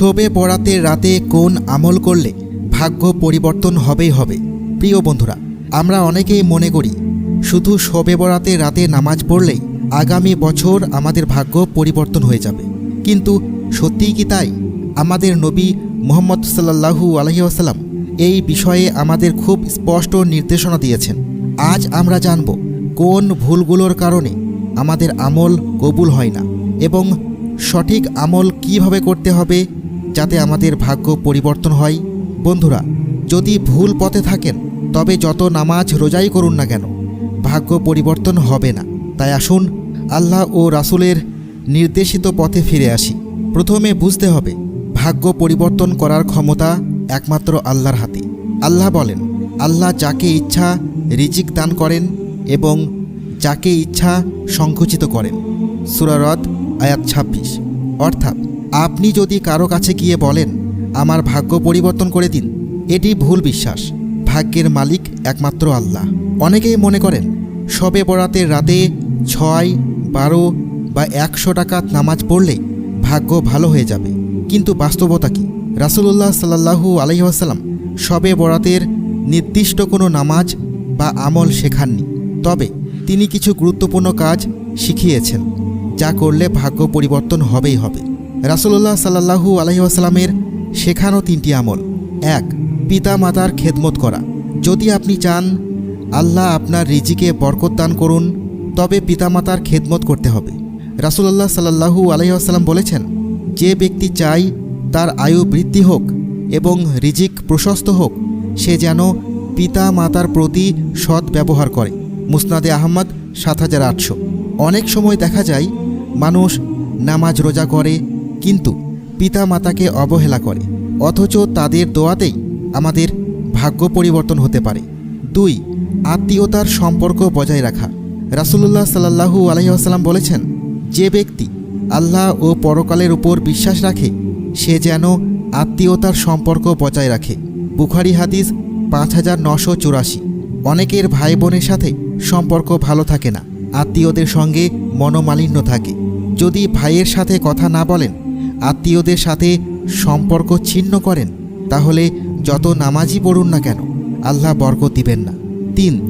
শোবে বরাতের রাতে কোন আমল করলে ভাগ্য পরিবর্তন হবেই হবে। প্রিয় বন্ধুরা, আমরা অনেকেই মনে করি, শুধু শোবে বরাতে রাতে নামাজ পড়লেই আগামী বছর আমাদের ভাগ্য পরিবর্তন হয়ে যাবে। কিন্তু সত্যিই কি তাই? আমাদের নবী মোহাম্মদ সাল্লাহু আলহিউসাল্লাম এই বিষয়ে আমাদের খুব স্পষ্ট নির্দেশনা দিয়েছেন। আজ আমরা জানব, কোন ভুলগুলোর কারণে আমাদের আমল কবুল হয় না এবং সঠিক আমল কীভাবে করতে হবে যাতে আমাদের ভাগ্য পরিবর্তন হয়। বন্ধুরা, যদি ভুল পথে থাকেন, তবে যত নামাজ রোজাই করুন না কেন, ভাগ্য পরিবর্তন হবে না। তাই আসুন, আল্লাহ ও রাসূলের নির্দেশিত পথে ফিরে আসি। প্রথমে বুঝতে হবে, ভাগ্য পরিবর্তন করার ক্ষমতা একমাত্র আল্লাহর হাতে। আল্লাহ বলেন, আল্লাহ যাকে ইচ্ছা রিজিক দান করেন এবং যাকে ইচ্ছা সংকুচিত করেন। সুরারদ আয়াত ছাব্বিশ। অর্থাৎ আপনি যদি কারও কাছে গিয়ে বলেন, আমার ভাগ্য পরিবর্তন করে দিন, এটি ভুল বিশ্বাস। ভাগ্যের মালিক একমাত্র আল্লাহ। অনেকেই মনে করেন শবে বরাতের রাতে ছয়, বারো বা একশো টাকা নামাজ পড়লে ভাগ্য ভালো হয়ে যাবে। কিন্তু বাস্তবতা কি? রাসুলুল্লাহ সাল্লাহু আলহিহাসাল্লাম শবে বরাতের নির্দিষ্ট কোনো নামাজ বা আমল শেখাননি। তবে তিনি কিছু গুরুত্বপূর্ণ কাজ শিখিয়েছেন, যা করলে ভাগ্য পরিবর্তন হবেই হবে। রাসুলুল্লাহ সাল্লাহু আলহিহাসাল্লামের শেখানো তিনটি আমল। এক পিতা মাতার খেদমত করা। যদি আপনি চান আল্লাহ আপনার রিজিকে বরকত দান করুন, তবে পিতামাতার খেদমত করতে হবে। রাসুলাল্লাহ সাল্লাহু আলহিহাসাল্লাম বলেছেন, যে ব্যক্তি চাই তার আয়ু বৃদ্ধি হোক এবং রিজিক প্রশস্ত হোক, সে যেন পিতা মাতার প্রতি সৎ ব্যবহার করে। মুসনাদে আহমদ সাত হাজার আটশো। অনেক সময় দেখা যায়, মানুষ নামাজ রোজা করে কিন্তু পিতা মাতাকে অবহেলা করে, অথচ তাদের দোয়াতেই আমাদের ভাগ্য পরিবর্তন হতে পারে। দুই, আত্মীয়তার সম্পর্ক বজায় রাখা। রাসুলুল্লাহ সাল্লাহু আলহিহাসাল্লাম বলেছেন, যে ব্যক্তি আল্লাহ ও পরকালের উপর বিশ্বাস রাখে, সে যেন আত্মীয়তার সম্পর্ক বজায় রাখে। বুখারি হাদিস পাঁচ হাজার নশো চুরাশি। অনেকের ভাই বোনের সাথে সম্পর্ক ভালো থাকে না, আত্মীয়দের সঙ্গে মনোমালিন্য থাকে। যদি ভাইয়ের সাথে কথা না বলেন আত্মীয়দের সাথে সম্পর্ক ছিন্ন করেন, তাহলে যত নামাজই পড়ুন না কেন, আল্লাহ বরকত দিবেন না। তিন,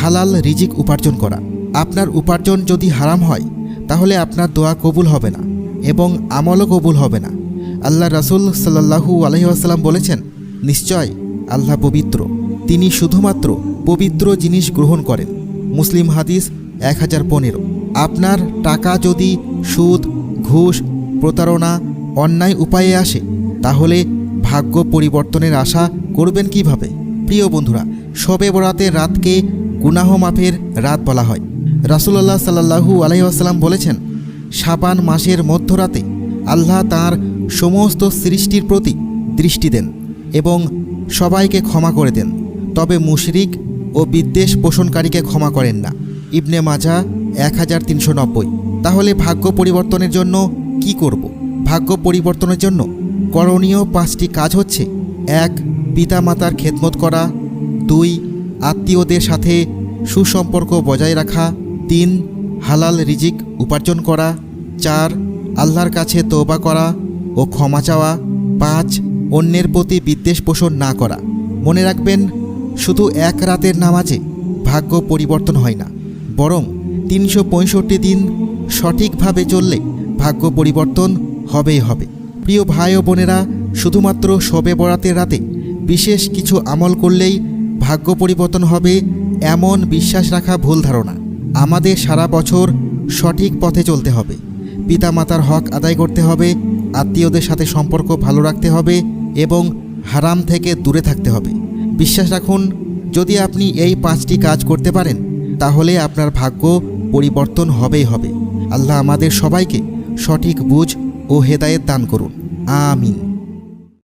হালাল রিজিক উপার্জন করা। আপনার উপার্জন যদি হারাম হয়, তাহলে আপনার দোয়া কবুল হবে না এবং আমলও কবুল হবে না। আল্লাহ রাসুল সাল্লাহু আলহিহাসাল্লাম বলেছেন, নিশ্চয় আল্লাহ পবিত্র। তিনি শুধুমাত্র পবিত্র জিনিস গ্রহণ করেন। মুসলিম হাদিস এক হাজার পনেরো। আপনার টাকা যদি সুদ, ঘুষ, প্রতারণা অন্যায় উপায়ে আসে, তাহলে ভাগ্য পরিবর্তনের আশা করবেন কীভাবে? প্রিয় বন্ধুরা, শবে বরাতের রাতকে গুনাহ মাফের রাত বলা হয়। রাসুলাল্লাহ সাল্লাহু আলহিহাসাল্লাম বলেছেন সাবান মাসের মধ্যরাতে আল্লাহ তার সমস্ত সৃষ্টির প্রতি দৃষ্টি দেন এবং সবাইকে ক্ষমা করে দেন। তবে মুশরিক ও বিদ্বেষ পোষণকারীকে ক্ষমা করেন না। ইবনে মাজা এক হাজার তিনশো নব্বই। তাহলে ভাগ্য পরিবর্তনের জন্য কি করব? ভাগ্য পরিবর্তনের জন্য করণীয় পাঁচটি কাজ হচ্ছে, এক, পিতামাতার খেদমত করা, দুই, আত্মীয়দের সাথে সুসম্পর্ক বজায় রাখা, তিন, হালাল রিজিক উপার্জন করা, চার, আল্লাহর কাছে তৌবা করা ও ক্ষমা চাওয়া, পাঁচ, অন্যের প্রতি বিদ্বেষ পোষণ না করা। মনে রাখবেন, শুধু এক রাতের নামাজে ভাগ্য পরিবর্তন হয় না, বরং তিনশো পঁয়ষট্টি দিন সঠিকভাবে চললে ভাগ্য পরিবর্তন হবেই হবে। প্রিয় ভাই ও বোনেরা, শুধুমাত্র শবে বরাতের রাতে বিশেষ কিছু আমল করলেই ভাগ্য পরিবর্তন হবে এমন বিশ্বাস রাখা ভুল ধারণা। আমাদের সারা বছর সঠিক পথে চলতে হবে। পিতামাতার হক আদায় করতে হবে, আত্মীয়দের সাথে সম্পর্ক ভালো রাখতে হবে এবং হারাম থেকে দূরে থাকতে হবে। বিশ্বাস রাখুন, যদি আপনি এই পাঁচটি কাজ করতে পারেন, তাহলে আপনার ভাগ্য পরিবর্তন হবেই হবে। আল্লাহ আমাদের সবাইকে সঠিক বুঝ ও হেদায়েত দান করুন। আমিন।